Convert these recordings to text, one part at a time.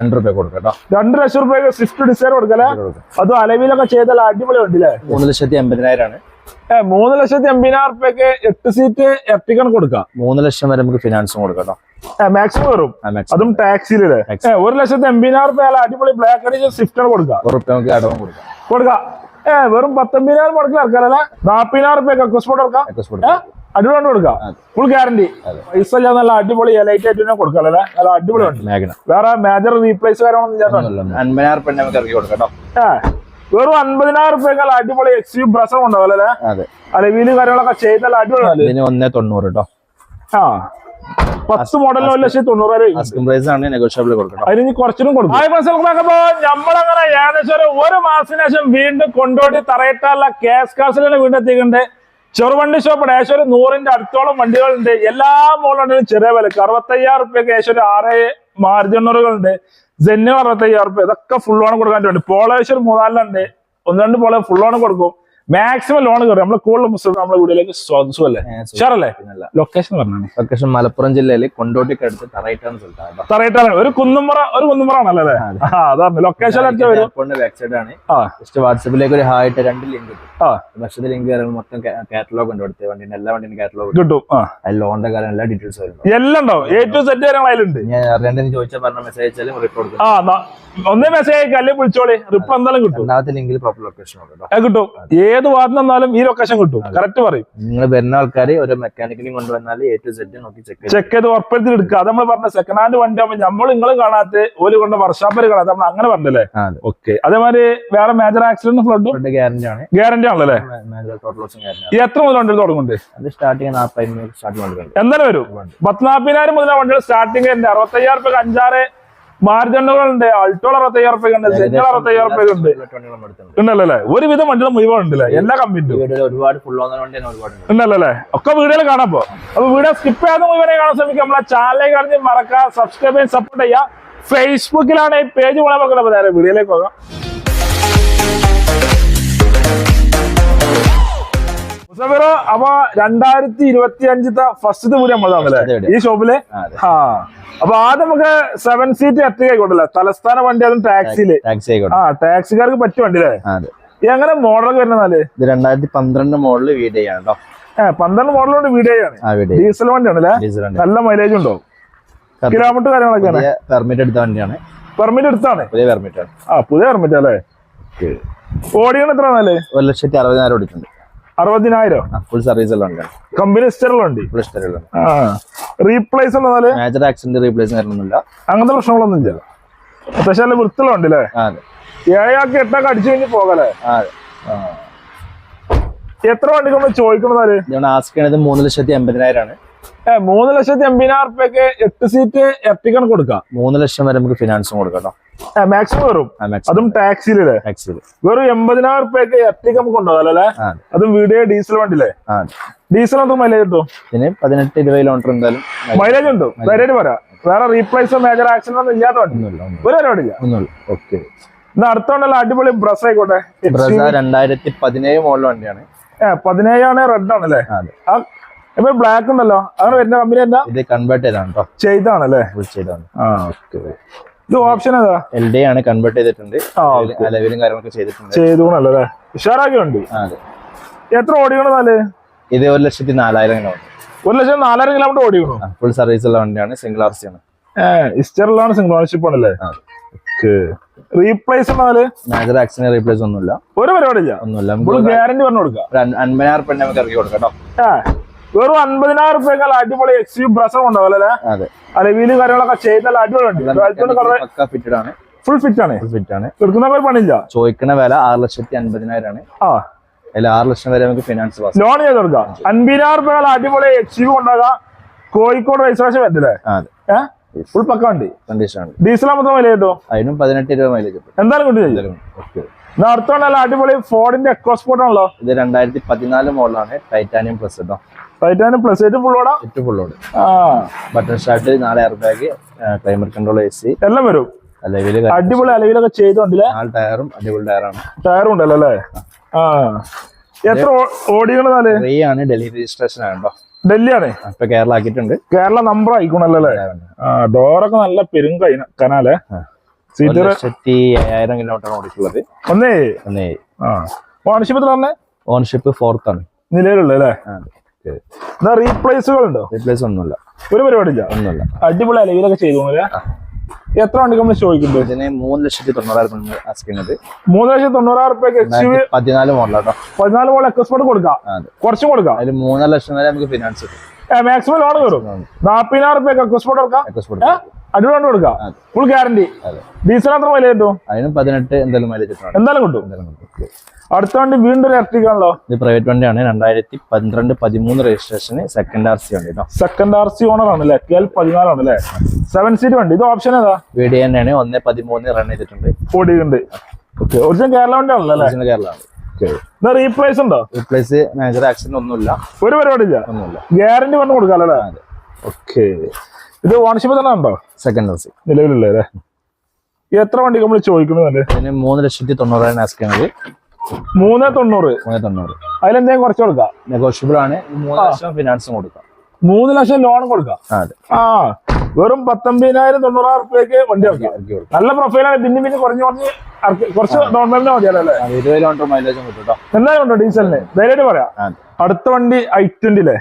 രണ്ട് രൂപ കൊടുക്കാം കേട്ടോ രണ്ട് ലക്ഷം റുപ്യ സ്വിഫ്റ്റ് ഡിസൈർ കൊടുക്കല്ലേ? അത് അലവിലൊക്കെ ചെയ്താൽ അടിപൊളി ഉണ്ടല്ലേ മൂന്ന് ലക്ഷത്തി എൺപതിനായിരമാണ് ഏ മൂന്ന് ലക്ഷത്തി എൺപതിനായിരം റുപ്യക്ക് എട്ട് സീറ്റ് എർട്ടിക്കൺ കൊടുക്കാം. മൂന്ന് ലക്ഷം വരെ നമുക്ക് ഫിനാൻസും കൊടുക്കാം മാക്സിമം വരും. അതും. ഏ ഒരു ലക്ഷത്തി എൺപതിനായിരം റുപ്യ അടിപൊളി ബ്ലാക്ക് അടിച്ച് സ്വിഫ്റ്റ് കൊടുക്കാം. നമുക്ക് അടവും കൊടുക്കാം. കൊടുക്കാം. ഏ വെറും പത്തൊമ്പതിനായിരം മുടക്കിൽ ഇറക്കാറല്ലേ നാപ്പതിനായിരം റുപ്യ കക്കോസ്പോട്ട് ഇറക്കാം. അടിപൊളി കൊടുക്ക. ഫുൾ ഗ്യാരണ്ടി അതെ. പൈസ ഇല്ലാതെ നല്ല അടിപൊളി എലൈറ്റ് ആയിട്ട് തന്നെ കൊടുക്കാം അല്ലേ? നല്ല അടിപൊളി വേറെ മേജർ റീപ്ലേസ് കാര്യങ്ങളൊന്നും വെറും അൻപതിനായിരം റുപ്യക്ക് അടിപൊളി എക്സ് യു ബ്രസർ ഉണ്ടാവും അല്ലേ? അതെ. അലവിൽ കാര്യങ്ങളൊക്കെ ചെയ്താൽ അടിപൊളി ഒന്നേ തൊണ്ണൂറ് കേട്ടോ. ആ പത്ത് മോഡലിന് ഒരു ലക്ഷത്തി തൊണ്ണൂറായിരം പ്രൈസ് ആണ് നെഗോഷ്യബിൾ കൊടുക്കണം. അതിന് ഇനി കുറച്ചിനും കൊടുക്കും. ഹായ് മനസ്സിലാക്കുമ്പോ നമ്മളങ്ങനെ ഏകദേശം ഒരു മാസത്തിന് ശേഷം വീണ്ടും കൊണ്ടോട്ടി തറയിട്ടാനുള്ള കേസ് കാർസിലാണ് വീണ്ടും എത്തിക്കുന്നുണ്ട് ചെറുവണ്ടി ഷോപ്പ് ഏകദേശം ഒരു നൂറിന്റെ അടുത്തോളം വണ്ടികളുണ്ട്. എല്ലാ മോഡലും ചെറിയ വിലക്ക്. അറുപത്തയ്യായിരം റുപ്യക്ക് ഏകദേശം ഒരു ആറ് മാർജിനറുകളുണ്ട് ജെന്നു അറുപത്തയ്യായിരം റുപ്യ ഇതൊക്കെ ഫുൾ ഓൺ കൊടുക്കാൻ വേണ്ടി പോളേശ്വർ മൂന്നാലിനുണ്ട്. ഒന്ന് രണ്ട് പോളെ ഫുൾ ഓൺ കൊടുക്കും. മാക്സിമം ലോൺ കയറും നമ്മളെ കൂടുതൽ മുസ്ലിം നമ്മുടെ വീട്ടിലേക്ക് സ്വാഗതമല്ലേ ഷാറല്ലേ ലൊക്കേഷൻ പറഞ്ഞാണ്. ലൊക്കേഷൻ മലപ്പുറം ജില്ലയിൽ കൊണ്ടോട്ടിക്ക് അടുത്ത് തറയിട്ടാണ് സ്ഥലത്താണ് തറയിട്ടാണ്. ഒരു കുന്നുമ്പറ ഒരു കുന്നുമ്പറ ആണല്ലേ അതാണ് ലൊക്കേഷൻ ബാക്ക് സൈഡ് ആണ്. ജസ്റ്റ് വാട്സപ്പിലേക്ക് ഒരു ഹായിട്ട് രണ്ട് ലിങ്ക് കിട്ടും ഭക്ഷണത്തിൽ ലിങ്ക് കയറുമ്പോൾ മൊത്തം കാറ്റലോഗ് ഉണ്ട് ഇവിടുത്തെ വണ്ടിന്റെ എല്ലാ വണ്ടിന്റെ കാറ്റലോഗ് കിട്ടും. ലോണിന്റെ കാര്യം എല്ലാ ഡീറ്റെയിൽസ് വരും എല്ലാം ഉണ്ടാവും. എ ടു സെറ്റ് കാര്യങ്ങൾ അതിലുണ്ട്. ഞാൻ അറിയാണ്ട് ചോദിച്ചാൽ പറഞ്ഞ മെസ്സേജ് അയച്ചാലും റിപ്പോർട്ട് ഒന്നേ മെസ്സേജ് അയക്കാം. അല്ലെങ്കിൽ വിളിച്ചോളി. റിപ്പോർട്ട് എന്തായാലും കിട്ടും. രണ്ടാമത്തെ ലിങ്കിൽ പ്രോപ്പർ ലൊക്കേഷൻ കേട്ടോ. കിട്ടും ഏത് വാർഡിൽ നിന്നാലും ഈ ലൊക്കേഷൻ കിട്ടും. കറക്റ്റ് പറയും. നിങ്ങൾ വരുന്ന ആൾക്കാർ ഒരു മെക്കാനിക്കലും കൊണ്ടുവന്നാൽ എ ടു നോക്കി ചെക്ക് ചെയ്ത് ചെക്ക് ചെയ്ത് ഉറപ്പെടുത്തി എടുക്കുക. അത് നമ്മൾ പറഞ്ഞ സെക്കൻഡ് ഹാൻഡ് വണ്ടി ആകുമ്പോൾ നമ്മൾ നിങ്ങളും കാണാത്ത ഓൽ കൊണ്ട് വർഷാപ്പർ കാണാത്ത നമ്മൾ അങ്ങനെ പറഞ്ഞല്ലേ? ഓക്കെ അതേമാതിരി വേറെ മേജർ ആക്സിഡന്റ് ഫ്ലഡും ഗ്യാരണ്ടി ആണ്. ഗ്യാരണ്ടി ആണല്ലേ ഈ എത്ര മുതൽ വണ്ടികൾ തുടങ്ങുന്നുണ്ട്? സ്റ്റാർട്ടിങ് എന്തായാലും വരും? പത്ത് നാൽപ്പതിനായിരം മുതൽ വണ്ടികൾ സ്റ്റാർട്ടിങ് അറുപത്തയ്യായിരം അഞ്ചാറ് മാർജണ്ടുകളുണ്ട് അൾട്ടോൾ അറുപത്തയ്യായിരം റുപ്യ ഉണ്ട് സെഞ്ഞർ അറുപത്തയ്യായിരം റുപ്യ ഉണ്ട് ഉണ്ടല്ലോ? അല്ലേ ഒരുവിധം വണ്ടികളും മുഴുവൻ ഉണ്ടല്ലേ എല്ലാ കമ്പനിയും ഒരുപാട് ഉണ്ടല്ലോ? അല്ലേ ഒക്കെ വീഡിയോയിൽ കാണാപ്പോ അപ്പൊ വീഡിയോ സ്കിപ്പ് ചെയ്യാതെ മുഴുവനെ കാണാൻ ശ്രമിക്കുക. നമ്മളെ ചാനലിലേക്ക് കാണിച്ച് മറക്കുക സബ്സ്ക്രൈബ് ചെയ്യാൻ സപ്പോർട്ട് ചെയ്യുക. ഫേസ്ബുക്കിലാണ് ഈ പേജ് വളരെ നോക്കുന്നത് നേരെ വീഡിയോയിലേക്ക് പോകാം. മുസഫിറോ അപ്പൊ രണ്ടായിരത്തി ഇരുപത്തി അഞ്ചത്തെ ഫസ്റ്റ് വീഡിയോ നമ്മളതാണല്ലേ ഈ ഷോപ്പിൽ ആ, അപ്പൊ ആദ്യം നമുക്ക് സെവൻ സീറ്റ് എർട്ടിക ആയിക്കോട്ടല്ലേ തലസ്ഥാന വണ്ടി അതും ടാക്സിയിൽ ആ ടാക്സിക്കാർക്ക് പറ്റിയ വണ്ടി അല്ലേ എങ്ങനെ മോഡലൊക്കെ വരുന്നാൽ ഇത് രണ്ടായിരത്തി പന്ത്രണ്ട് മോഡൽ വീഡിയോ ആണ് കേട്ടോ ഏഹ് പന്ത്രണ്ട് മോഡലുണ്ട് വീഡിയോ ആണ് ഡീസൽ വണ്ടി ആണല്ലേ? നല്ല മൈലേജ് ഉണ്ടോ കിലോമീറ്റർ കാര്യങ്ങളൊക്കെയാണ് പുതിയ പെർമിറ്റ് എടുത്ത വണ്ടിയാണ്. പെർമിറ്റ് എടുത്താണ്. പുതിയ പെർമിറ്റ് ആണ്. ആ പുതിയ പെർമിറ്റ് അല്ലേ ഓടിയാണ് എത്ര ഒരു ലക്ഷത്തി അറുപതിനായിരം ഓടിയിട്ടുണ്ട്. അറുപതിനായിരം. ഫുൾ സർവീസ് ഉള്ള വണ്ടിയാണ് കമ്പനി സ്റ്ററിലുണ്ട് ഫുൾ ഇഷ്ടമുള്ള ആ റീപ്ലേസ് ഉണ്ടെന്നാൽ മേജർ ആക്സിഡന്റ് റീപ്ലേസ് വരുന്നില്ല അങ്ങനത്തെ പ്രശ്നങ്ങളൊന്നും ഇല്ല. പക്ഷെ നല്ല വൃത്തിയുള്ള ഉണ്ട് അല്ലേ? ആ അതെ. ഏഴാക്കി എട്ടൊക്കെ അടിച്ചു കഴിഞ്ഞ് പോകല്ലേ ആ എത്ര വണ്ടിക്ക് നമ്മൾ ചോദിക്കണമെന്നാൽ ഞാൻ ആസ്ക് ചെയ്യണത് മൂന്ന് ലക്ഷത്തി എൺപതിനായിരം ആണ്. ഏ മൂന്ന് ലക്ഷത്തി എൺപതിനായിരം റുപ്യക്ക് എട്ട് സീറ്റ് കൊടുക്കാം. മൂന്ന് ലക്ഷം വരെ നമുക്ക് ഫിനാൻസും കൊടുക്കാം കേട്ടോ മാക്സിമം വരും. അതും ടാക്സിയിലല്ലേ ടാക്സിയിൽ വെറും എൺപതിനായിരം റുപ്യക്ക് എത്തിക്ക് നമുക്ക് കൊണ്ടുപോകാം അല്ലേ അതും വീഡിയോ ഡീസൽ വണ്ടിയില്ലേ? ഡീസൽ നമുക്ക് മൈലേജ് കിട്ടും? പിന്നെ പതിനെട്ട് ഇരുപത് കിലോമീറ്റർ എന്തായാലും മൈലേജ് ഉണ്ട്. ധൈര്യമായിട്ട് പറയാം. വേറെ റീപ്ലേസോ മേജർ ആക്സിഡന്റ് ഒന്നും ഇല്ലാത്ത വണ്ടി. ഒരു പരിപാടിയില്ല ഒന്നുമില്ല. ഓക്കെ എന്നാ അടുത്തോണ്ടല്ല അടിപൊളി ബ്രസ് ആയിക്കോട്ടെ. ബ്രസ രണ്ടായിരത്തി പതിനേഴ് മോഡൽ വണ്ടിയാണ്. ഏ പതിനേഴാണ് റെഡ് ആണല്ലേ ഇപ്പൊ ബ്ലാക്ക് ഉണ്ടല്ലോ. അങ്ങനെ വരുന്ന കമ്പനി എന്താ? ഇത് കൺവേർട്ട് ചെയ്താണ് ചെയ്താണല്ലേ ചെയ്താണ് ആ ഓക്കെ ഇത് ഓപ്ഷൻ ഏതാ? എൽ ഡി ആണ് കൺവേർട്ട് ചെയ്തിട്ടുണ്ട്. അലവിലും കാര്യങ്ങളൊക്കെ ചെയ്തിട്ടുണ്ട്. ചെയ്തോണല്ലേ ഉഷാറാക്കി ഉണ്ട് എത്ര ഓടിക്കണെന്നാൽ ഇത് ഒരു ലക്ഷത്തി നാലായിരം കിലോമീറ്റർ. ഒരു ലക്ഷം നാലായിരം കിലോമീറ്റർ ഓടിക്കണോ? ഫുൾ സർവീസ് ഉള്ള വണ്ടിയാണ് സിംഗിൾ ആർ സി ആണ്. ഇസ്റ്ററിലാണ് സിംഗിൾ ഓണർഷിപ്പ് ആണല്ലേ. റീപ്ലേസ് മേജർ ആക്സിഡന്റ് റീപ്ലേസ് ഒന്നുമില്ല. ഒരു പരിപാടിയില്ല. ഒന്നുമില്ല. ഗ്യാരണ്ടി പറഞ്ഞു കൊടുക്കാം. അൻപതിനായിരം നമുക്ക് ഇറക്കി കൊടുക്കാം കേട്ടോ. വെറും അൻപതിനായിരം റുപ്യക്കാൾ അടിപൊളി എക്സ് യു ബ്രസർ ഉണ്ടാവും അല്ലെ? അതെ. അലവിൽ കാര്യങ്ങളൊക്കെ ചെയ്താൽ അടിപൊളി ഉണ്ട് കളർ പക്ക ഫിറ്റഡ് ആണ്. ഫുൾ ഫിറ്റ് ആണ്. ഫിറ്റ് ആണ്. എടുക്കുന്ന ഒരു പണിയില്ല. ചോദിക്കുന്ന വില ആറ് ലക്ഷത്തി അൻപതിനായിരം ആണ്. ആ. അല്ല ആറ് ലക്ഷം വരെ നമുക്ക് ഫിനാൻസ് ലോൺ ചെയ്ത് കൊടുക്കാം. അൻപതിനായിരം റുപ്യക്കാൾ അടിപൊളി എക്സ് യു ഉണ്ടാകാം കോഴിക്കോട് രജിസ്ട്രേഷൻ അതെ. ഫുൾ പക്ക വണ്ടി? കണ്ടീഷൻ ആണ് ഡീസൽ ആകുമ്പോൾ മൈലേജ് കിട്ടും? അതിനും പതിനെട്ട് ഇരുപത് മൈലേജ് എന്തായാലും കിട്ടും അടുത്തോണ്ടല്ല അടിപൊളി ഫോർഡിന്റെ എക്കോസ്പോർട്ട് ആണല്ലോ. ഇത് രണ്ടായിരത്തി പതിനാല് മോഡലാണ് ടൈറ്റാനിയം പ്ലസ് കേട്ടോ ടൈറ്റാനും പ്ലസ് എയ്റ്റ് ഫുൾ ഓടാ ഏറ്റവും ഫുള്ളോട് ആ. ബട്ടൺ സ്റ്റാർട്ട് നാല് air bag climate control A C എല്ലാം വരും. അടിപൊളി അലവിലൊക്കെ ചെയ്തോണ്ടില്ലേ? നാല് ടയറും അടിപൊളി ടയറാണ് ടയറും ഉണ്ടല്ലോ അല്ലേ ആ. എത്ര ഓടിക്കണെന്നാൽ ഫ്രീ ആണ് ഡൽഹി രജിസ്ട്രേഷൻ ആണ് ഡൽഹിയാണ്? ഇപ്പൊ കേരള ആക്കിയിട്ടുണ്ട്. കേരള നമ്പർ ആയിക്കണല്ലോ അല്ലേ ഡോറൊക്കെ നല്ല പെരും കൈന കനാലേ? ലക്ഷത്തി ഏഴായിരം കിലോമീറ്റർ ഓടിയിട്ടുള്ളത്. ഒന്നേ? ഒന്നേ. ആ. ഓണർഷിപ്പ് ഓൺഷിപ്പ് ഫോർത്ത് ആണ്. നിലവിലുള്ള അല്ലേ എന്നാ റീപ്ലേസുകൾ ഉണ്ടോ റീപ്ലേസ് ഒന്നുമില്ല ഒരു പരിപാടിയില്ല? ഒന്നുമില്ല. അടിപൊളി അല്ലേ ഇതൊക്കെ ചെയ്തു എത്ര വണ്ടി നമ്മൾ ചോദിക്കുന്നത് ഇതിന് മൂന്ന് ലക്ഷത്തി തൊണ്ണൂറായിരം ആസ്ക് ചെയ്യുന്നത് മൂന്ന് ലക്ഷത്തി തൊണ്ണൂറായിരം റുപ്യക്ക് എക്സ് യു രണ്ടായിരത്തി പതിനാല് മോഡലാട്ടോ. പതിനാല് മോൾ എക്സ്പോർട്ട് കൊടുക്കാം. കുറച്ചും കൊടുക്കാം. അതിൽ മൂന്നര ലക്ഷം വരെ നമുക്ക് ഫിനാൻസ് കിട്ടും. മാക്സിമം ലോൺ കയറും നാപ്പതിനായിരം റുപ്യക്ക് എക്സ്പോർട്ട് കൊടുക്കാം. എക്സ്പോർട്ട്? അടിപൊളി കൊടുക്കാം. ഫുൾ ഗ്യാരണ്ടി ഡീസൽ എത്ര വില കിട്ടും? അതിന് പതിനെട്ട് എന്തായാലും മൈലേജ് എന്തായാലും കിട്ടും. അടുത്ത വണ്ടി വീണ്ടും ഇലക്ട്രിക് ആണല്ലോ. ഇത് പ്രൈവറ്റ് വണ്ടിയാണ്. രണ്ടായിരത്തി പന്ത്രണ്ട് പതിമൂന്ന് രജിസ്ട്രേഷന് സെക്കൻഡ് ആർ സി വണ്ടി സെക്കൻഡ് ആർ സി ഓണർ ആണ് അല്ലേ? കെ എൽ പതിനാലാണ് അല്ലേ? സെവൻ സീറ്റ് വണ്ടി. ഇത് ഓപ്ഷൻ ഏതാ? വി ഡി തന്നെയാണ്. ഒന്ന് പതിമൂന്ന് റൺ ചെയ്തിട്ടുണ്ട്. ഓടിയുണ്ട് ഓക്കെ ഒറിജിനൽ കേരള വണ്ടി ആണല്ലോ അല്ലേ കേരള റീപ്ലേസ് ഉണ്ടോ? റീപ്ലേസ് മേജർ ആക്സിഡന്റ് ഒന്നുമില്ല. ഒരു പരിപാടി ഇല്ല ഒന്നുമില്ല. ഗ്യാരണ്ടി പറഞ്ഞു കൊടുക്കാം അല്ലേ? ഓക്കെ ഇത് ഓണർഷിപ്പ് തന്നെ ഉണ്ടോ സെക്കൻഡ് ഹൗസ് നിലവിലുള്ള അല്ലേ? എത്ര വണ്ടി നമ്മൾ ചോദിക്കുന്നത് ഇതിന് മൂന്ന് ലക്ഷത്തി തൊണ്ണൂറായിരം ആസ്ക് ചെയ്യുന്നത് മൂന്ന് തൊണ്ണൂറ്? മൂന്ന് തൊണ്ണൂറ്. അതിലെന്തെങ്കിലും കുറച്ച് കൊടുക്കാം? നെഗോഷ്യബിൾ ആണ്. മൂന്ന് ലക്ഷം ഫിനാൻസും കൊടുക്കാം. മൂന്ന് ലക്ഷം ലോൺ കൊടുക്കാം? ആ, വെറും പത്തൊമ്പതിനായിരം തൊണ്ണൂറായിരം റുപ്യക്ക് വണ്ടി ഇറക്കാം. നല്ല പ്രൊഫൈലാണ് പിന്നെ പിന്നെ കുറഞ്ഞു കുറഞ്ഞ് കുറച്ച് ഡൗൺ പേയ്മെന്റ് മതിയല്ലോ അല്ലേ? ഇരുപത് കിലോമീറ്റർ മൈലേജ് കിട്ടും എന്തായാലും ഉണ്ടോ ഡീസലിന് ധൈര്യമായിട്ട് പറയാം. അടുത്ത വണ്ടി ഐ ട്വന്റി അല്ലേ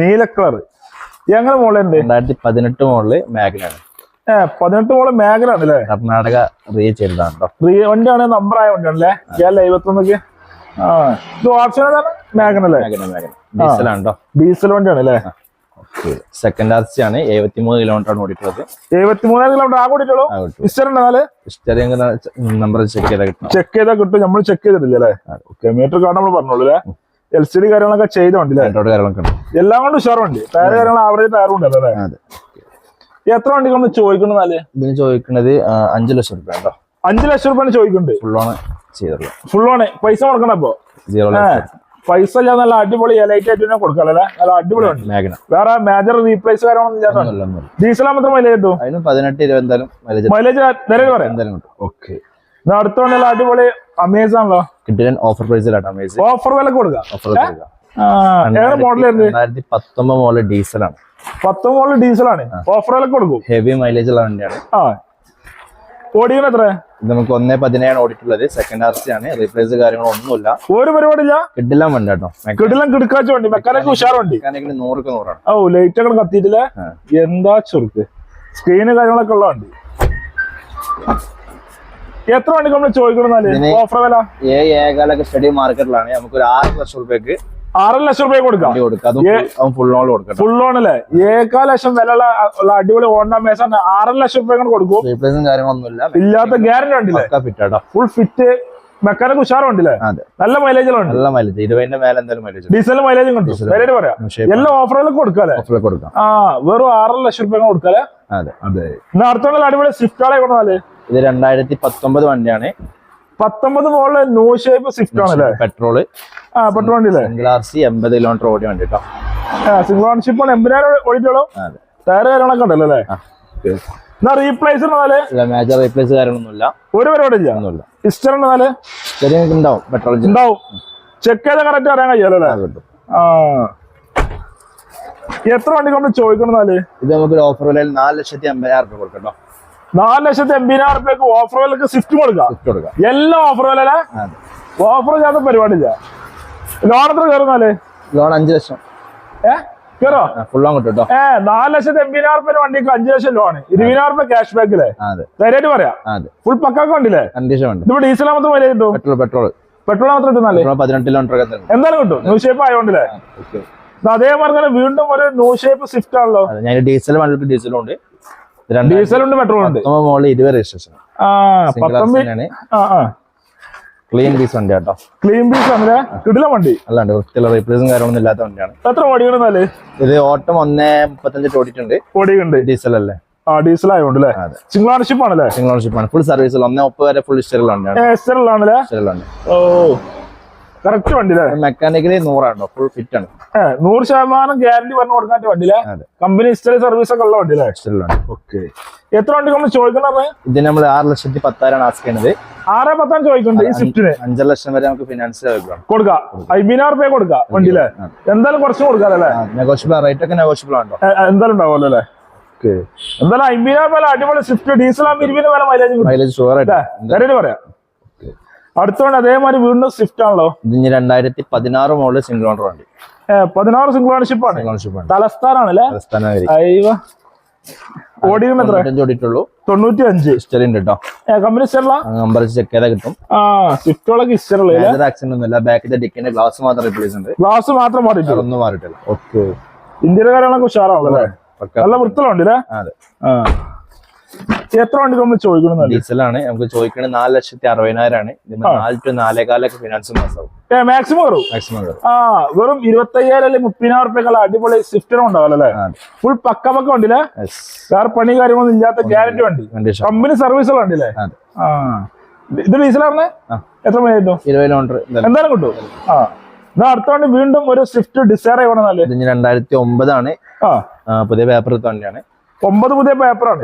നീല കളർ എങ്ങനെ മോളുണ്ട് രണ്ടായിരത്തി പതിനെട്ട് മോളിൽ മേഖലയാണ്. ഏ പതിനെട്ട് മോൾ മേഖലാണ് അല്ലേ കർണാടക റീ ചെയ്തതാണ് റീ വണ്ടിയാണ് നമ്പർ ആയ വണ്ടിയാണ് അല്ലേ കേരള ആ. ഇത് ഓപ്ഷൻ ഏതാണ് അല്ലേ ഡീസലാണ് കേട്ടോ ഡീസൽ വണ്ടിയാണ് അല്ലേ? സെക്കൻഡ് ആർ സി ആണ് എഴുപത്തി മൂന്ന് കിലോമീറ്റർ ആണ് ഓടിയിട്ടുള്ളത് എഴുപത്തി കിലോമീറ്റർ നമ്പർ ചെക്ക് ചെയ്താൽ കിട്ടും ചെക്ക് ചെയ്താൽ കിട്ടും. നമ്മൾ ചെക്ക് ചെയ്തിട്ടില്ലേ കിലോമീറ്റർ കാർഡ് നമ്മൾ പറഞ്ഞോളൂ അല്ലേ? എൽ സി ഡി കാര്യങ്ങളൊക്കെ ചെയ്ത വണ്ടി അല്ലേ ആൻഡ്രോയിഡ് കാര്യങ്ങളൊക്കെ ഉണ്ട്. എല്ലാം കൊണ്ടും ഉഷാറുണ്ട് ടയർ കാര്യങ്ങൾ ആവറേജ് ടയർ ഉണ്ടല്ലോ അല്ലേ? അതെ. എത്ര വണ്ടി നമ്മൾ ചോദിക്കണമെന്നാൽ ഇതിന് ചോദിക്കുന്നത് അഞ്ചു ലക്ഷം രൂപ കേട്ടോ. അഞ്ചു ലക്ഷം രൂപ ചോദിക്കുന്നുണ്ട്. ഫുൾ ഓൺ ചെയ്തിട്ടുള്ളത് ഫുൾ പൈസ കൊടുക്കണം അപ്പൊ? പൈസ ഇല്ലാതെ നല്ല അടിപൊളി എലൈറ്റ് ആയിട്ട് തന്നെ കൊടുക്കാം അല്ലേ? നല്ല അടിപൊളി ഉണ്ട് വേറെ മേജർ റീപ്ലേസ് കാര്യങ്ങളൊന്നും ഡീസൽ മാത്രം മൈലേജ് കിട്ടും? അതിന് പതിനെട്ട് മൈലേജ് മൈലേജ് നിലവിൽ പറയാം. എന്തായാലും കിട്ടും. ഓക്കെ. അടുത്തോണ്ടല്ലോ അടിപൊളി അമേസ് ആണല്ലോ. കിട്ടിയാൻ ഓഫർ പ്രൈസിലാട്ടോ അമേസ് ഓഫർ വില കൊടുക്കാം. ഓഫർ വരുന്നത് രണ്ടായിരത്തി പത്തൊമ്പത് മോഡൽ ഡീസലാണ്. പത്ത് മോഡൽ ഡീസലാണ്. ഓഫർ കൊടുക്കും. ഹെവി മൈലേജ് ഉള്ള വണ്ടിയാണ്. ആ. ഓടിക്കണ എത്ര? നമുക്ക് ഒന്നേ പതിനേഴാണ് ഓടിയിട്ടുള്ളത്. സെക്കൻഡ് ആർ സി ആണ്. റീപ്ലേസ് കാര്യങ്ങളൊന്നുമില്ല ഒരു പരിപാടി ഇല്ല കിട്ടില്ല വണ്ടി കേട്ടോ. കിടിലം കിടക്കാച്ച വണ്ടി. മെക്കാനിക്ക് ഉഷാറുണ്ട് വണ്ടി. മെക്കാനിക്കൽ നൂറുക്ക് നൂറാണ്. ഓ ലൈറ്റ് ഒക്കെ കത്തിയിട്ടില്ല? എന്താ ചുരുക്ക് സ്ക്രീന് കാര്യങ്ങളൊക്കെ ഉള്ള വണ്ടി. എത്ര വണ്ടി നമ്മൾ ചോദിക്കണം ഓഫർ വില? ഏ ഏകാലൊക്കെ സ്റ്റഡി മാർക്കറ്റിലാണ് നമുക്ക് ഒരു ആറ് ലക്ഷം റുപ്യക്ക് ആറര ലക്ഷം രൂപ കൊടുക്കാം. കൊടുക്കാം. ഫുൾ ലോൺ ഫുൾ ലോൺ അല്ലേ? ഏക്കാ ലക്ഷം വില ഉള്ള അടിപൊളി ഓണ്ടാ മേശ ആറര ലക്ഷം രൂപ കൊടുക്കും. റീപ്ലേസും കാര്യങ്ങളൊന്നുമില്ല. ഇല്ലാത്ത ഗ്യാരണ്ടി ഉണ്ടല്ലേ ഫുൾ ഫിറ്റ് മെക്കാനിക് ഉഷാറുണ്ടല്ലേ നല്ല മൈലേജ് ഉണ്ട് നല്ല മൈലേജ് ഇരുപതിന്റെ മേലെ എന്തായാലും മൈലേജ് ഡീസൽ മൈലേജും കിട്ടും. പറയാം. എല്ലാ ഓഫറുകളും കൊടുക്കാല്ലേ ഓഫറിൽ കൊടുക്കാം ആ വെറും ആറര ലക്ഷം രൂപ കൊടുക്കാല്ലേ അതെ അതെ. അടുത്തുള്ള അടിപൊളി സ്വിഫ്റ്റ് ആളെ കൊണ്ടാൽ ഇത് രണ്ടായിരത്തി പത്തൊമ്പത് വണ്ടിയാണ്. പത്തൊമ്പത് മോളിലെ നോ ഷേപ്പ് സ്വിഫ്റ്റ് ആണല്ലേ? പെട്രോൾ ആ പെട്രോൾ വണ്ടിയില്ലേ? സിംഗിൾ ആർ സി എൺപത് കിലോമീറ്റർ ഓടി വണ്ടി കേട്ടോ സിംഗിൾ ഓൺഷിപ്പ് ആണ്. എൺപതിനായിരം ഓടിച്ചോളൂ ടയർ കാര്യങ്ങളൊക്കെ ഉണ്ടല്ലോ അല്ലേ? എന്നാ റീപ്ലേസ് മേജർ റീപ്ലേസ് കാര്യങ്ങളൊന്നുമില്ല. ഒരു പരിപാടി ഇല്ല ഒന്നുമില്ല. ഹിസ്റ്റർ ഉണ്ടെന്നാൽ ഉണ്ടാവും പെട്രോൾ ഉണ്ടാവും. ചെക്ക് ചെയ്ത കറക്റ്റ് അറിയാൻ കഴിയാലോ അല്ലേ? ആ എത്ര വണ്ടി നമ്മൾ ചോദിക്കണമെന്നാൽ ഇത് നമുക്ക് ഓഫർ വിലയിൽ നാല് ലക്ഷത്തി അമ്പതിനായിരം രൂപ കൊടുക്കട്ടോ നാല് ലക്ഷത്തി എൺപതിനായിരം റുപ്യക്ക് ഓഫർ വിലക്ക് സ്വിഫ്റ്റ് കൊടുക്കാം. എല്ലാം ഓഫർ വില ഓഫർ ചെയ്യാത്ത പരിപാടിയില്ല. ലോൺ എത്ര കയറുന്നാൽ ലോൺ അഞ്ചു ലക്ഷം. ഏ? കയറോ? ഫുൾ ഓൺ കിട്ടും ഏ നാല് ലക്ഷത്തി എൺപതിനായിരം റുപ്യ വണ്ടിക്ക് അഞ്ച് ലക്ഷം ലോൺ ഇരുപതിനായിരം റുപ്യ ക്യാഷ് ബാക്കില്ലേ ധൈര്യമായിട്ട് പറയാം. ഫുൾ പക്കൊക്കെ വണ്ടില്ലേ കണ്ടീഷൻ ഉണ്ട്. ഇതിപ്പോ ഡീസൽ മാത്രം വില കിട്ടും? പെട്രോൾ പെട്രോൾ പെട്രോൾ മാത്രം കിട്ടുന്നാലേ പതിനെട്ട് കിലോമീറ്റർ എന്തായാലും കിട്ടും. ന്യൂ ഷേപ്പ് ആയതുകൊണ്ടില്ലേ അതേ പറഞ്ഞാൽ വീണ്ടും ഒരു ന്യൂ ഷേപ്പ് സ്വിഫ്റ്റ് ആണല്ലോ. ഞാൻ ഡീസൽ വണ്ടിക്ക് ഡീസലും ഉണ്ട്. ഉണ്ട് പെട്രോൾ ഉണ്ട്. മോളിൽ ഇരുപത് രജിസ്ട്രേഷൻ ക്ലീൻ പീസ് വണ്ടി കേട്ടോ. ക്ലീൻ പീസ് ആണല്ലേ കിടില വണ്ടി. അല്ലാണ്ട് വൃത്തിയുള്ള റീപ്ലേസും കാര്യങ്ങളൊന്നും ഇല്ലാത്ത വണ്ടിയാണ്. എത്ര ഓടിക്കണെന്നാൽ ഇത് ഓട്ടം ഒന്നേ മുപ്പത്തഞ്ചിട്ട് ഓടിയിട്ടുണ്ട്. ഓടിയുണ്ട് ഡീസൽ അല്ലേ? ആ ഡീസൽ ആയതുകൊണ്ട് അല്ലേ? സിംഗിൾ ഓണർഷിപ്പ് ആണല്ലേ? സിംഗിൾ ഓണർഷിപ്പ് ആണ്. ഫുൾ സർവീസിൽ ഒന്നേ മുപ്പത് വരെ ഫുൾ ഹിസ്റ്ററിലുള്ള വണ്ടി ഓ. കറക്റ്റ് വണ്ടി അല്ലേ? മെക്കാനിക്കലി നൂറാണോ. ഫുൾ ഫിറ്റ് ആണ്. നൂറ് ശതമാനം ഗ്യാരണ്ടി പറഞ്ഞു കൊടുക്കാൻ വണ്ടിയില്ലേ അതെ. കമ്പനി ഹിസ്റ്ററി സർവീസ് ഒക്കെ ഉള്ള ഹിസ്റ്ററിലാണ് ഓക്കെ എത്ര വണ്ടി നമ്മൾ ചോദിക്കണത് ഇത് നമ്മൾ ആറ് ലക്ഷത്തി പത്താറാണ് ആസ്കേണ്ടത് ആറ് പത്താൻ ചോദിക്കുന്നുണ്ട് ഈ സ്വിഫ്റ്റിന് അഞ്ചര ലക്ഷം വരെ നമുക്ക് ഫിനാൻസ് കൊടുക്കാം. കൊടുക്കാം. അയ്യായിരം റുപ്യ കൊടുക്കാം വണ്ടിയിലെ. എന്തായാലും കുറച്ച് കൊടുക്കാം അല്ലേ? നെഗോഷ്യബിൾ റേറ്റ് ഒക്കെ നെഗോഷ്യബിൾ ആണോ എന്തായാലും ഉണ്ടാവുമല്ലോ അല്ലേ? എന്തായാലും വില അടിപൊളി സ്വിഫ്റ്റ് ഡീസൽ ആകുമ്പോൾ ഇരുപതിന് വില മൈലേജ് മൈലേജ് ഷുവർ ആയിട്ട് പറയാം. അടുത്തോണ്ട് അതേമാതിരി വീണ്ടും സ്വിഫ്റ്റ് ആണല്ലോ? ഇതിന് രണ്ടായിരത്തി പതിനാറ് മോഡൽ സിംഗിൾ ഓണർ വണ്ടി പതിനാറ് സിംഗിൾ ഓണർഷിപ്പ് ആണ്. തലസ്ഥാനാണ് ഡിക്കിന്റെ ഗ്ലാസ് മാത്രം റിപ്ലേസ് ഉണ്ട്. ഗ്ലാസ് മാത്രം മാറിയിട്ടുള്ളൂ ഒന്നും മാറിയിട്ടില്ല. ഓക്കെ ഇന്ത്യയുടെ കാര്യങ്ങളൊക്കെ ഉഷാറാണല്ലോ അല്ലേ? നല്ല വൃത്തിലുണ്ട് അല്ലേ എത്ര വണ്ടി നമ്മൾ ചോദിക്കണം ഡീസലാണ്. നമുക്ക് ചോദിക്കണത് നാല് ലക്ഷത്തി അറുപതിനായിരമാണ്. നാല് ടു നാലേകാലൊക്കെ ഫിനാൻസ് മാസമാവും മാക്സിമം വരും? മാക്സിമം വരും. ആ വെറും ഇരുപത്തയ്യായിരം അല്ലെങ്കിൽ മുപ്പതിനായിരം റുപ്യക്കുള്ള അടിപൊളി സ്വിഫ്റ്റർ ഉണ്ടാവല്ലോ അല്ലേ? ഫുൾ പക്ക പക്ക ഉണ്ടല്ലേ yes. വേറെ പണി കാര്യങ്ങളൊന്നും ഇല്ലാത്ത ഗ്യാരണ്ടി വണ്ടി. കമ്പനി സർവീസുകൾ ഉണ്ടല്ലേ അതെ. ആ. ഇത് ഡീസലാണ് എത്ര മണിയായിരുന്നു ഇരുപത് കിലോമീറ്റർ എന്തായാലും കിട്ടും. ആ. എന്നാ അടുത്ത വണ്ടി വീണ്ടും ഒരു സ്വിഫ്റ്റ് ഡിസൈർ ആയി ഇനി രണ്ടായിരത്തി ഒമ്പതാണ്. പുതിയ പേപ്പർ വണ്ടിയാണ്. ഒമ്പത് പുതിയ പേപ്പറാണ്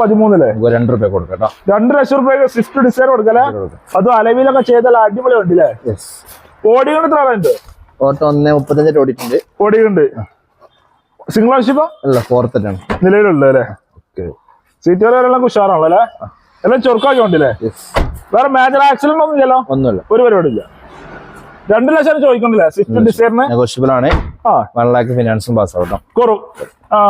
പതിമൂന്നില്ലേ നമുക്ക് രണ്ട് റുപ്യ കൊടുക്കാം രണ്ട് ലക്ഷം റുപ്യ സ്വിഫ്റ്റ് ഡിസൈൻ കൊടുക്കല്ലേ? അത് അലവിലൊക്കെ ചെയ്താൽ അടിപൊളി ഉണ്ടല്ലേ ഓടിയുണ്ട് എത്ര ഉണ്ട് ഓട്ടോ ഒന്ന് മുപ്പത്തഞ്ചിട്ട് ഓടിയിട്ടുണ്ട്. ഓടിയുണ്ട് സിംഗിൾ ഓൺഷിപ്പോ അല്ല ഫോർത്ത് ആണ്. നിലവിലുള്ള അല്ലേ? സീറ്റ് വരെല്ലാം ഉഷാറാണല്ലോ അല്ലേ? എല്ലാം ചെറുക്കാക്കി ഉണ്ടല്ലേ വേറെ മേജർ ആക്സിഡന്റ് ഒന്നും ഇല്ലല്ലോ? ഒന്നുമില്ല. ഒരു പരിപാടി ഇല്ല രണ്ട് ലക്ഷം ചോദിക്കണ്ടില്ലേ? സ്വിഫ്റ്റ് ഡിസൈറിന് നെഗോഷ്യബിൾ ആണ്. ആ. വൺ ലാക്ക് ഫിനാൻസും പാസ് ആവട്ടോ കുറവ്. ആ.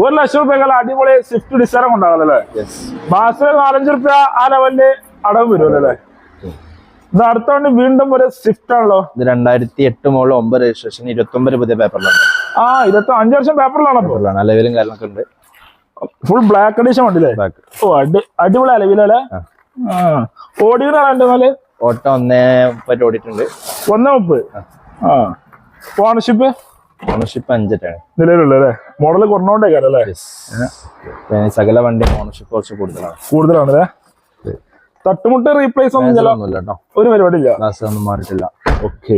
ഒരു ലക്ഷം രൂപയൊക്കെ അടിപൊളി സ്വിഫ്റ്റ് ഡിസൈർ ഉണ്ടാകല്ലേ യെസ് മാസത്തിൽ നാലഞ്ച് റുപ്യ ആ ലെവലിൽ അടവ് വരുമല്ലോ അല്ലേ ഇത് അടുത്തോണ്ട് വീണ്ടും ഒരു സ്വിഫ്റ്റ് ആണല്ലോ? ഇത് രണ്ടായിരത്തി എട്ട് മുകളിൽ ഒമ്പത് രജിസ്ട്രേഷൻ ഇരുപത്തി ഒമ്പത് പുതിയ പേപ്പറിലാണ് ആ ഇരുപത്തി അഞ്ച് വർഷം പേപ്പറിലാണ് അലവിലും കാര്യങ്ങളൊക്കെ ഉണ്ട്. ഫുൾ ബ്ലാക്ക് അഡീഷൻ ഉണ്ടല്ലേ ഓ അടി അടിപൊളി അലവിലല്ലേ നാല് ഓട്ടോ ഒന്നേ മുപ്പത് ഓടിയിട്ടുണ്ട്. ഒന്നേ മുപ്പത്. ആ. ഓണർഷിപ്പ് ഓണർഷിപ്പ് അഞ്ചെട്ടാണ്. നിലവിലുള്ള അല്ലേ മോഡൽ കുറഞ്ഞോണ്ടേ അല്ലേ യെസ് സകല വണ്ടി ഓണർഷിപ്പ് കുറച്ച് കൂടുതലാണ്. കൂടുതലാണ് അല്ലേ തട്ടുമുട്ട് റീപ്ലേസ് ഒന്നും ഒരു പരിപാടി ഇല്ല. ഗ്ലാസ് ഒന്നും മാറിയിട്ടില്ല. ഓക്കെ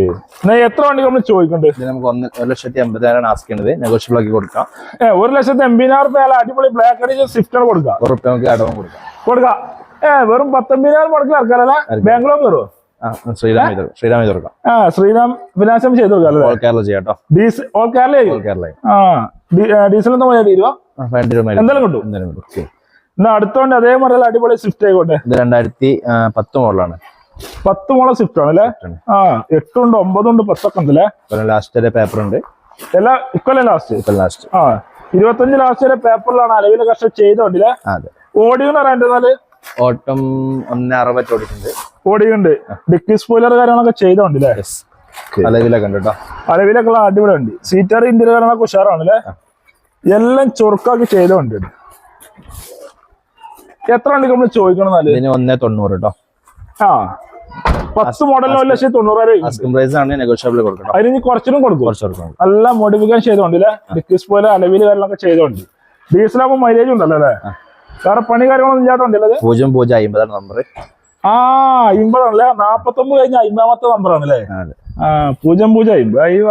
എത്ര വണ്ടി നമ്മൾ ചോദിക്കണ്ട്? നമുക്ക് ഒന്ന് ഒരു ലക്ഷത്തി അമ്പതിനായിരം ആസ്ക് ചെയ്യുന്നത് നെഗോഷ്യബിൾ ആക്കി കൊടുക്കാം. ഏഹ് ഒരു ലക്ഷത്തി എൺപതിനായിരം അടിപൊളി ബ്ലാക്ക് അടിച്ച് സ്വിഫ്റ്റ് ഒരു റുപ്യ നമുക്ക് അടവും കൊടുക്കാം. കൊടുക്കാം. ഏഹ് വെറും പത്തൊമ്പതിനായിരം മുടക്കിൽ ഇറക്കാറല്ലേ ബാംഗ്ലൂർ കയറുമോ ആ ശ്രീരാം ശ്രീരാം കൊടുക്കാം ആ ശ്രീരാം ഫിനാൻസും ചെയ്ത് കൊടുക്കാം ഓൾ കേരള ചെയ്യാം കേട്ടോ diesel all Kerala all Kerala ആ ഡീസൽ പോയാൽ എന്തായാലും കിട്ടും എന്തായാലും കിട്ടും Okay. എന്നാ അടുത്തോണ്ട് അതേ മോഡൽ അടിപൊളി സ്വിഫ്റ്റ് ആയിക്കോട്ടെ. ഇത് രണ്ടായിരത്തി പത്ത് മോഡലാണ്. പത്ത് മോളെ സ്വിഫ്റ്റ് ആണല്ലേ ആ എട്ടുണ്ട് ഒമ്പതുണ്ട് പത്തൊക്കെ ഉണ്ടല്ലേ ലാസ്റ്റ് വരെ പേപ്പർ ഉണ്ട്. എല്ലാ ഇക്കൊല്ലം ലാസ്റ്റ് ഇപ്പൊ ലാസ്റ്റ് ആ ഇരുപത്തഞ്ച് ലാസ്റ്റ് വരെ പേപ്പറിലാണ് അലവിലെ കഷ്ടം ചെയ്തോണ്ടില്ലേ? ഓടിയുണ്ട് അറിയാണ്ടെന്നാൽ ഓട്ടം ഒന്ന് അറുപത്തി ഓടിയിട്ടുണ്ട്. ഓടിയിട്ടുണ്ട്. ഡിക്കി സ്പോയിലർ കാര്യങ്ങളൊക്കെ ചെയ്തോണ്ടില്ലേ? അലവിലൊക്കെ ഉണ്ട് കേട്ടോ അലവിലൊക്കെ അടിപൊളി ഉണ്ട് സീറ്റർ ഇന്ത്യയിൽ കാര്യങ്ങളൊക്കെ ഉഷാറാണല്ലേ? എല്ലാം ചൊറുക്കാക്കി ചെയ്തോണ്ട്. എത്ര വണ്ടി നമ്മൾ ചോദിക്കണം ഇതിന് ഒന്നേ തൊണ്ണൂറ് കേട്ടോ ആ. പത്ത് മോഡലിന് ഒരു ലക്ഷത്തി തൊണ്ണൂറായിരം പ്രൈസ് ആണ് നെഗോഷ്യബിൾ കൊടുക്കണം അതിന് ഇനി കുറച്ചിനും കൊടുക്കും. കുറച്ച് നല്ല മോഡിഫിക്കേഷൻ ചെയ്തോണ്ടില്ലേ? ഡിക്കിസ് പോലെ അലവിൽ കാര്യങ്ങളൊക്കെ ചെയ്തോണ്ട്. ഡീസലാകുമ്പോൾ മൈലേജ് ഉണ്ടല്ലോ അല്ലേ? വേറെ പണി കാര്യങ്ങളൊന്നും ഇല്ലാത്തതുണ്ടല്ലേ പൂജ്യം പൂജ്യം അമ്പതാണ് നമ്പർ ആ അമ്പതാണല്ലേ നാപ്പത്തൊമ്പത് കഴിഞ്ഞ അമ്പതാമത്തെ നമ്പറാണല്ലേ ആണല്ലേ? ആ പൂജ്യം പൂജ്യം അമ്പത് അയ്യോ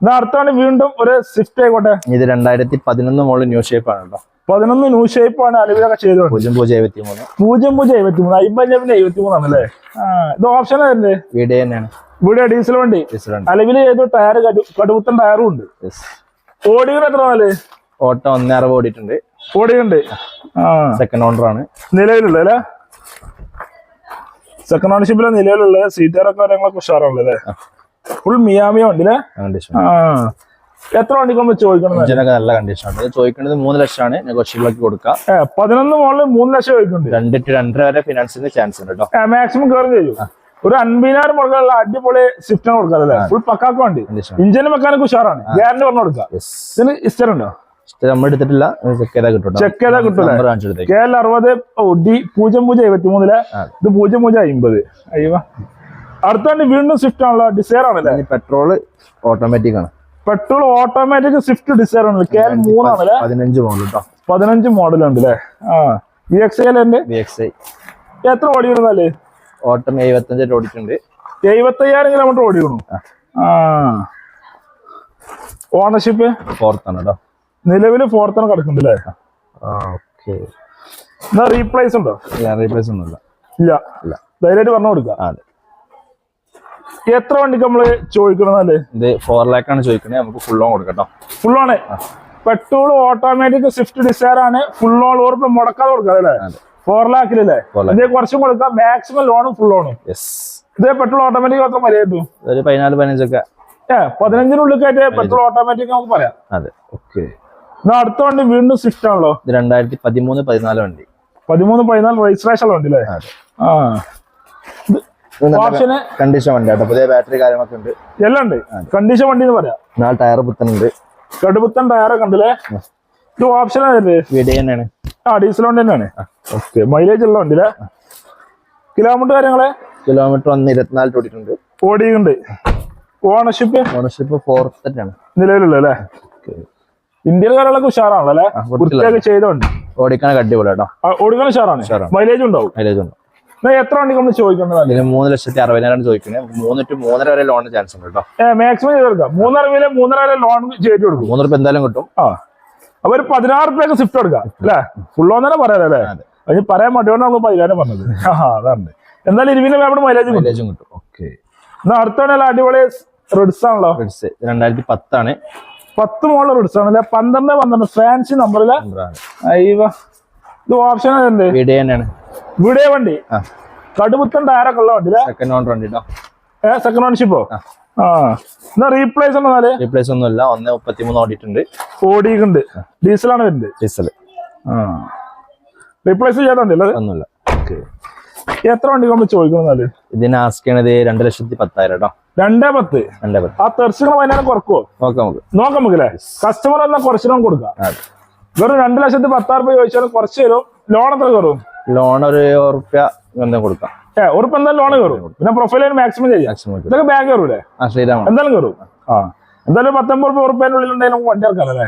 എന്നാ അടുത്താണ് വീണ്ടും ഒരു സ്വിഫ്റ്റ് ആയിക്കോട്ടെ. ഇത് രണ്ടായിരത്തി പതിനൊന്ന് മോളിൽ ന്യൂ ഷേപ്പ് ആണ് കേട്ടോ പതിനൊന്ന് ന്യൂ ഷേപ്പ് ആണ് അലവിലൊക്കെ ചെയ്തത്. പൂജ്യം പൂജ്യം എഴുപത്തി മൂന്ന് പൂജ്യം പൂജ്യം എഴുപത്തി മൂന്ന് അമ്പത് പിന്നെ എഴുപത്തി മൂന്നാണല്ലേ ആ ഇത് ഓപ്ഷൻ ആയിരുന്നേ വീഡിയോ തന്നെയാണ്. ഇവിടെ ഡീസൽ വണ്ടി. അലവിൽ ചെയ്തു ടയർ കടുപ്പത്തൻ ടയറും ഉണ്ട്. ഓടികൾ എത്ര നാല് ഓട്ടോ ഒന്നേ അറുപത് ഓടിയിട്ടുണ്ട്. ഓടിയുണ്ട് സെക്കൻഡ് ഓണർ ആണ്. നിലവിലുള്ള അല്ലേ? സെക്കൻഡ് ഓണർഷിപ്പിലെ നിലവിലുള്ള സീറ്റാറൊക്കെ കാര്യങ്ങളൊക്കെ ഉഷാറുള്ളത് അല്ലേ? ഫുൾ മിയാമിയ ഉണ്ട് അല്ലേ? എത്ര വണ്ടി നമ്മൾ ചോദിക്കണം എഞ്ചിനൊക്കെ നല്ല കണ്ടീഷൻ ആണ്. ചോദിക്കുന്നത് മൂന്ന് ലക്ഷമാണ്. നെഗോഷ്യബിൾ ആക്കി കൊടുക്കാം പതിനൊന്ന് മോളിൽ മൂന്ന് ലക്ഷം ചോദിക്കുന്നുണ്ട്. രണ്ട് ടു രണ്ടര വരെ ഫിനാൻസിന്റെ ചാൻസ് ഉണ്ട് കേട്ടോ മാക്സിമം കയറി ചെയ്യും ഒരു അൻപതിനായിരം മുടക്കാനുള്ള അടിപൊളി സ്വിഫ്റ്റ് കൊടുക്കാറ് അല്ലേ? ഫുൾ പക്കാക്ക് വണ്ടി. ഇഞ്ചിന് മെക്കാനിക്ക് ഉഷാറാണ്. ഗ്യാരണ്ടി പറഞ്ഞു കൊടുക്കാം. ഇസ്റ്റർ ഉണ്ടോ? നമ്മൾ എടുത്തിട്ടില്ല. ചെക്ക് ചെയ്താൽ കിട്ടും ചെക്ക് ചെയ്താൽ കിട്ടൂലേ നമ്പർ കാണിച്ചെടുത്തേക്ക് കെ എൽ അറുപത് ഓ ഡി പൂജ്യം പൂജ്യം എഴുപത്തി മൂന്നിൽ ഇത് പൂജ്യം പൂജ്യം അമ്പത് അയ്യോ. അടുത്ത വീണ്ടും സ്വിഫ്റ്റ് ആണല്ലോ. ഡിസൈർ ആണല്ലേ? പെട്രോൾ ഓട്ടോമാറ്റിക് ആണ്. പെട്രോൾ ഓട്ടോമാറ്റിക് സ്വിഫ്റ്റ് ഡിസൈർ ആണല്ലോ. കെ എൽ മൂന്നാണല്ലേ? പതിനഞ്ച് മോഡൽ കേട്ടോ പതിനഞ്ച് മോഡൽ ഉണ്ട് അല്ലേ ആ. വി എക്സ് എല്ലിന്റെ ബി എക്സ് ഐ എത്ര ഓടി വരുന്നാൽ ഓട്ടം എഴുപത്തഞ്ച് ഓടിയിട്ടുണ്ട്. എഴുപത്തയ്യായിരം കിലോമീറ്റർ ഓടി ആ. ഓണർഷിപ്പ് ഫോർത്ത് ആണ് കേട്ടോ നിലവിൽ ഫോർത്താണ് കിടക്കുന്നില്ലേ ഓക്കെ. എന്നാ റീപ്ലേസ് ഉണ്ടോ? റീപ്ലേസ് ഒന്നുമില്ല ഇല്ല. ഇല്ല. ധൈര്യമായിട്ട് പറഞ്ഞു കൊടുക്കാം. അതെ. എത്ര വണ്ടിക്ക് നമ്മൾ ചോദിക്കണമെന്നല്ലേ ഇത് ഫോർ ലാക്ക് ആണ് ചോദിക്കുന്നത്. നമുക്ക് ഫുൾ ഓൺ കൊടുക്കട്ടോ. ഫുൾ ഫുള്ളാണ് പെട്രോൾ ഓട്ടോമാറ്റിക് സ്വിഫ്റ്റ് ഡിസയർ ആണ്. ഫുൾ ഓൺ ഉറപ്പ് മുടക്കാതെ കൊടുക്കാം അല്ലേ ഫോർ ലാക്കിലല്ലേ ഇതേ കുറച്ചും കൊടുക്കാം മാക്സിമം ലോണും ഫുൾ ഓണും യെസ് ഇതേ പെട്രോൾ ഓട്ടോമാറ്റിക് മാത്രം മര്യാദ ഒരു പതിനാല് പതിനഞ്ചൊക്കെ. ഏഹ് പതിനഞ്ചിനുള്ളിൽ പെട്രോൾ ഓട്ടോമാറ്റിക് നമുക്ക് പറയാം. അതെ ഓക്കെ. അടുത്ത വണ്ടി വീണ്ടും സ്വിഫ്റ്റ് ആണല്ലോ? ഇത് രണ്ടായിരത്തി പതിമൂന്ന് പതിനാല് വണ്ടി. പതിമൂന്ന് പതിനാല് രജിസ്ട്രേഷൻ വണ്ടി അല്ലേ ആ. കണ്ടീഷൻ വണ്ടി കേട്ടോ പുതിയ ബാറ്ററി കാര്യങ്ങളൊക്കെ ഉണ്ട്. എല്ലാം ഉണ്ട്. കണ്ടീഷൻ വണ്ടി എന്ന് പറയാം. നാല് ടയർ പുത്തനുണ്ട് കടുപുത്തൻ ടയറൊക്കെ ഉണ്ടല്ലേ? ഇത് ഓപ്ഷൻ തന്നെയാണ്. ആ ഡീസൽ വണ്ടി തന്നെയാണ്. ഓക്കെ മൈലേജ് ഉള്ള വണ്ടിയില്ലേ? കിലോമീറ്റർ കാര്യങ്ങളെ? കിലോമീറ്റർ ഒന്ന് ഇരുപത്തിനാല് ഓടിയിട്ടുണ്ട്. ഓടിയുണ്ട് ഓണർഷിപ്പ് ഓണർഷിപ്പ് ഫോർത്ത് ആണ്. നിലവിലുള്ള അല്ലേ? ഇന്ത്യയിൽ കാര്യങ്ങളൊക്കെ ഉഷാറാണല്ലോ അല്ലെ? വൃത്തിയൊക്കെ ചെയ്തോണ്ട്. ഓടിക്കാൻ അടിപൊളി കേട്ടോ. ഓടിക്കാൻ ഉഷാറാണ്. മൈലേജ് ഉണ്ടാവും? മൈലേജ് ഉണ്ടാവും എത്ര വണ്ടി നമ്മൾ ചോദിക്കേണ്ടത്? ഇതിന് മൂന്ന് ലക്ഷത്തി അറുപതിനായിരം ചോദിക്കുന്നത് മൂന്ന് ടു മൂന്നര വരെ ലോണിന് ചാൻസ് ഉണ്ട് കേട്ടോ. മാക്സിമം ചെയ്ത് കൊടുക്കാം മൂന്നര വരെ മൂന്നര വരെ ലോൺ ചെയ്ത് കൊടുക്കും. മൂന്ന് റുപ്യ എന്തായാലും കിട്ടും. ആ. അപ്പൊ ഒരു പതിനാറ് രൂപയൊക്കെ സ്വിഫ്റ്റ് കൊടുക്കാം അല്ലേ? ഫുൾ തന്നെ പറയാം അല്ലേ? അതിന് അത് പറയാൻ മടിയോണ്ട് നമ്മൾ പതിനായിരം പറഞ്ഞത്. ആ അതാണ്. എന്തായാലും ഇരുവിന്റെ അവിടെ മൈലേജ് കിട്ടും. മൈലേജും കിട്ടും. ഓക്കെ എന്നാ അടുത്തവണ അടിപൊളി റെഡ്സ് ആണല്ലോ? റെഡ്സ് രണ്ടായിരത്തി പത്താണ്. പത്ത് മോളർ റിഡ്സ് ആണല്ലേ പന്ത്രണ്ട്. പന്ത്രണ്ട്. ഫാൻസി നമ്പറിൽ അയ്യോ ഇത് ഓപ്ഷൻ വീഡിയോ വണ്ടി. കടുപുത്തൻ ടയറൊക്കെ ഉള്ള വണ്ടി സെക്കൻഡ് ഓണർ വണ്ടി ഏ സെക്കൻഡ് ഓൺഷിപ്പോ ആ. എന്നാ റീപ്ലേസ് ഉണ്ടെന്നാൽ റീപ്ലേസ് ഒന്നുമില്ല ഒന്ന് മുപ്പത്തിമൂന്ന് ഓടിയിട്ടുണ്ട്. ഓടിയിട്ടുണ്ട്. ആണ് വരുന്നത്. ഡീസൽ ആ. റീപ്ലേസ് ചെയ്യാതെ ഒന്നുമില്ല. എത്ര വണ്ടി കൊണ്ട് ചോദിക്കണം ഇതിന് ആസ്ക് ചെയ്യണത് രണ്ട് ലക്ഷത്തി പത്തായിരം കേട്ടോ രണ്ടേ പത്ത്. രണ്ടേ പത്ത്. ആ തെർച്ചുകൾ വൈകുന്നേരം കുറക്കുവോ? നോക്കാം നമുക്ക്. നോക്കാം നമുക്കില്ലേ കസ്റ്റമർ എന്നാൽ കുറച്ചിനും കൊടുക്കാം. വെറും രണ്ട് ലക്ഷത്തി പത്താറ് രൂപ ചോദിച്ചാലും കുറച്ച് തരും. ലോൺ എത്ര കയറും? ലോൺ ഒരു റുപ്യ എന്തെങ്കിലും കൊടുക്കാം. ഏ ഉറപ്പ് എന്തായാലും ലോൺ കയറും. പിന്നെ പ്രൊഫൈൽ മാക്സിമം ചെയ്യാം. ഇതൊക്കെ ബാങ്ക് കയറൂലേ? എന്തായാലും കയറും. ആ. എന്തായാലും പത്തൊമ്പത് രൂപ ഉറുപ്പേന്റെ ഉള്ളിൽ ഉണ്ടെങ്കിൽ വണ്ടി ഇറക്കാം അല്ലേ?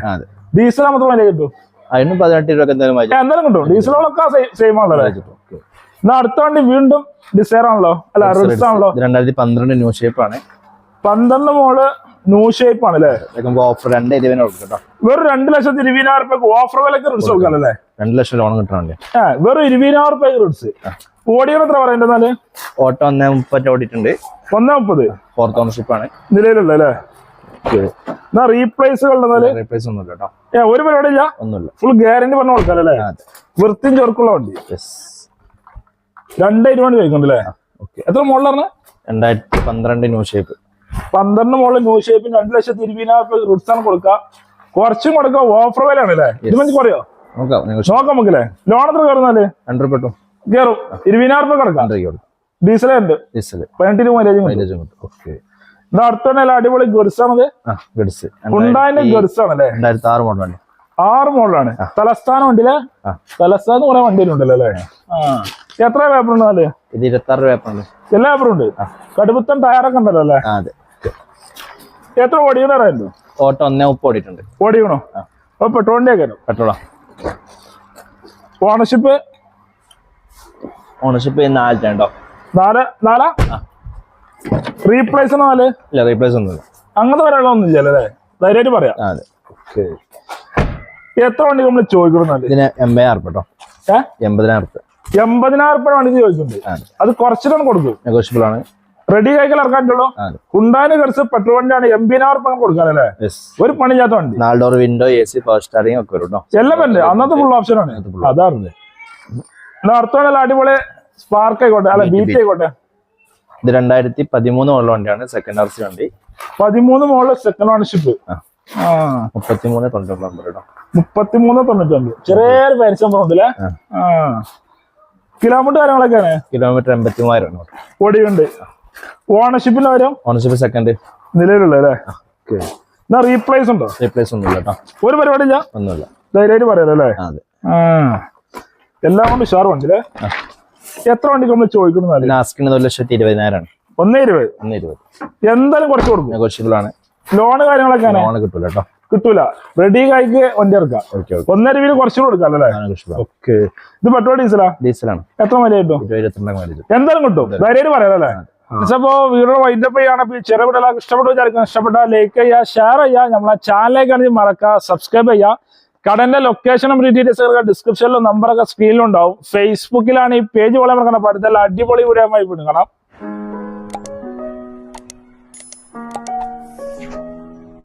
ഡീസൽ നമുക്ക് വണ്ടി കിട്ടും. അതിന് പതിനെട്ട് രൂപ എന്തായാലും എന്തായാലും കിട്ടും. ഡീസലുകളൊക്കെ സെയിം ആണല്ലോ എന്നാ അടുത്ത വണ്ടി വീണ്ടും ഡിസൈർ ആണല്ലോ? അല്ല റിഡ്സ് ആണല്ലോ? രണ്ടായിരത്തി പന്ത്രണ്ട് ന്യൂ ഷേപ്പ് ആണ്. പന്ത്രണ്ട് മോൾ ന്യൂ ഷേപ്പ് ആണ് അല്ലേ? ഓഫർ രണ്ട് ഇരുപതിന് കൊടുക്കും വെറും രണ്ട് ലക്ഷത്തി ഇരുപതിനായിരം റുപ്യക്ക് ഓഫർ വിലക്ക് റിഡ്സ് കൊടുക്കാം. അല്ലേ രണ്ട് ലക്ഷം ലോൺ കിട്ടണം വെറും ഇരുപതിനായിരം റുപ്യക്ക് റിഡ്സ് ഓടിയോ എത്ര പറയണ്ടെന്നാൽ ഓട്ടോ ഒന്നേ മുപ്പത്തി ഓടിയിട്ടുണ്ട്. ഒന്നേ മുപ്പത്. ഫോർത്ത് ഓണർഷിപ്പ് ആണ്. നിലയിലുള്ള അല്ലേ? എന്നാ റീപ്ലേസുകളുടെ റീപ്ലേസ് ഒന്നുമില്ല കേട്ടോ. ഏ ഒരു പരിപാടി ഇല്ല ഒന്നുമില്ല. ഫുൾ ഗ്യാരണ്ടി പറഞ്ഞു കൊടുക്കാല്ലേ വൃത്തിയും ചെറുക്കുള്ള വണ്ടി. യെസ് രണ്ടേ ഇരുപത് ചോദിക്കുന്നുണ്ട് അല്ലേ ഓക്കെ. എത്ര പറഞ്ഞ രണ്ടായിരത്തി പന്ത്രണ്ട് ന്യൂ ഷേപ്പ്. പന്ത്രണ്ട് മോളിൽ ന്യൂ ഷേപ്പിന് രണ്ട് ലക്ഷത്തി ഇരുപതിനായിരം രൂപ റിഡ്സ് ആണ് കൊടുക്കാം കുറച്ചും കൊടുക്കാം ഓഫർ വിലയാണ് അല്ലേ ഇത് മതി കുറയോ നോക്കാം നമുക്കല്ലേ? ലോൺ എത്ര കയറുന്നാൽ രണ്ടു റുപ്യ കിട്ടും. കയറും. ഇരുപതിനായിരം രൂപ കിടക്കാം. ഡീസലേ ഉണ്ട് ഡീസൽ പതിനെട്ട് രൂപ മൈലേജ് മൈലേജും ഓക്കെ. ഇത് അടുത്തന്നെ അടിപൊളി ഗഡ്സ് ആണത്. ഗഡ്സ്. ഉണ്ടായിന്റെ ഗഡ്സ് ആണല്ലേ? രണ്ടായിരത്തി ആറ് മോഡൽ വണ്ടി ആറ് മോഡലാണ് തലസ്ഥാനം വണ്ടിയിലെ. തലസ്ഥാനം കുറെ വണ്ടിയിലുണ്ടല്ലോ അല്ലേ? ആ. എത്ര പേപ്പർ ഉണ്ട് നാല്? ഇത് ഇരുപത്തി ആറ് രൂപ ഉണ്ട് എല്ലാ പേപ്പറും ഉണ്ട്? കടുപ്പത്തൻ ടയറൊക്കെ ഉണ്ടല്ലോ അല്ലേ? അതെ. എത്ര ഓടിക്കണായിരുന്നു ഓട്ടോ ഒന്നേ ഉപ്പ് ഓടിയിട്ടുണ്ട്. ഓടിക്കണോ? അപ്പൊ പെട്രോളിന്റെ ഒക്കെ പെട്രോളാ ഓണർഷിപ്പ് ഓണർഷിപ്പ് നാല് കേട്ടോ നാല് നാലാ. റീപ്ലേസ് നാല്? ഇല്ല റീപ്ലേസ് ഒന്നുമില്ല. അങ്ങനത്തെ വരാനൊന്നും ഇല്ല അല്ലേ? ധൈര്യമായിട്ട് പറയാം. അതെ. എത്ര വണ്ടി നമ്മൾ ചോദിക്കണം ഇതിന് എൺപതിനായിരം റുപ്യ കേട്ടോ. എൺപതിനായിരം റുപ്യ എൺപതിനായിരം രൂപ വണ്ടി ചോദിക്കുന്നുണ്ട് അത് കുറച്ചിട്ടാണ് കൊടുക്കും നെഗോഷ്യബിൾ ആണ്. റെഡി കൈകൾ ഇറക്കാനുള്ളൂ ഹുണ്ടാന് ഉണ്ടാന് കുറച്ച് പെട്രോൾ വണ്ടിയാണ് എൺപതിനായിരം രൂപ കൊടുക്കാനല്ലേ ഒരു പണിയില്ലാത്ത വണ്ടി. നാല് door window A C power steering ഒക്കെ വരും എല്ലാം ഉണ്ട്. അന്നത്തെ ഫുൾ ഓപ്ഷൻ ആണ്. അതാണ്. അടുത്തോണ്ടല്ല അടിപൊളി സ്പാർക്ക് ആയിക്കോട്ടെ. അല്ല ബീറ്റ് ആയിക്കോട്ടെ. ഇത് രണ്ടായിരത്തി പതിമൂന്ന് മോഡൽ വണ്ടിയാണ്. സെക്കൻഡ് ആർ സി വണ്ടി. പതിമൂന്ന് മോളിൽ സെക്കൻഡ് ഓണർഷിപ്പ് മുപ്പത്തിമൂന്ന് തൊണ്ണൂറ് നമ്പർ കേട്ടോ മുപ്പത്തിമൂന്ന് തൊണ്ണൂറ്റൊമ്പത്. ചെറിയൊരു പരിശ്രമം ഉണ്ടല്ലേ? ആ. കിലോമീറ്റർ കാര്യങ്ങളൊക്കെയാണ്? കിലോമീറ്റർ എൺപത്തി മൂവായിരം ഓടിയുണ്ട് ഓണർഷിപ്പിൽ വരും ഓണർഷിപ്പ് സെക്കൻഡ് നിലവിലുള്ള അല്ലേ? എന്നാ റീപ്ലേസ് ഉണ്ടോ? റീപ്ലേസ് ഒന്നുമില്ല കേട്ടോ ഒരു പരിപാടി ഇല്ല ഒന്നുമില്ല. ധൈര്യമായിട്ട് പറയാലോ അല്ലേ? എല്ലാം കൊണ്ട് ഉഷാർ വണ്ടി അല്ലേ? എത്ര വണ്ടിക്ക് നമ്മൾ ചോദിക്കണം ലാസ്റ്റിന് ഒരു ലക്ഷത്തി ഇരുപതിനായിരമാണ് ഒന്നേ ഇരുപത്. ഒന്നേ ഇരുപത്. എന്തായാലും കുറച്ച് കൊടുക്കും. നെഗോഷ്യബിൾ ആണ്. ലോൺ കാര്യങ്ങളൊക്കെയാണ്? ലോണ് കിട്ടൂല കേട്ടോ കിട്ടൂല. റെഡി കായ്ക്ക് വണ്ടി ഇറക്കാം ഒന്നര രൂപയിൽ കുറച്ചും കൊടുക്കാം അല്ലേ? ഓക്കെ ഇത് പെട്രോൾ ഡീസലാ? ഡീസലാണ്. എത്ര മതി കിട്ടും? മൈലേജ് എന്തായാലും കിട്ടും. വരേര് പറയാലേ അപ്പോ വീഡിയോ വൈൻഡപ്പ് ചെയ്യാണ് ഇഷ്ടപ്പെട്ടു വിചാരിക്കും. ഇഷ്ടപ്പെട്ട ലൈക്ക് ചെയ്യുക ഷെയർ ചെയ്യുക. നമ്മളെ ചാനലിലേക്ക് മറക്കുക സബ്സ്ക്രൈബ് ചെയ്യുക. കടന്റെ ലൊക്കേഷനും ഡീറ്റെയിൽസ് ഒക്കെ ഡിസ്ക്രിപ്ഷനിലും നമ്പറൊക്കെ സ്ക്രീനിലുണ്ടാവും ഫേസ്ബുക്കിലാണ് ഈ പേജ് പോലെ മറക്കണം പഠിത്തം അടിപൊളി വീഡിയോ ആയി കാണാം.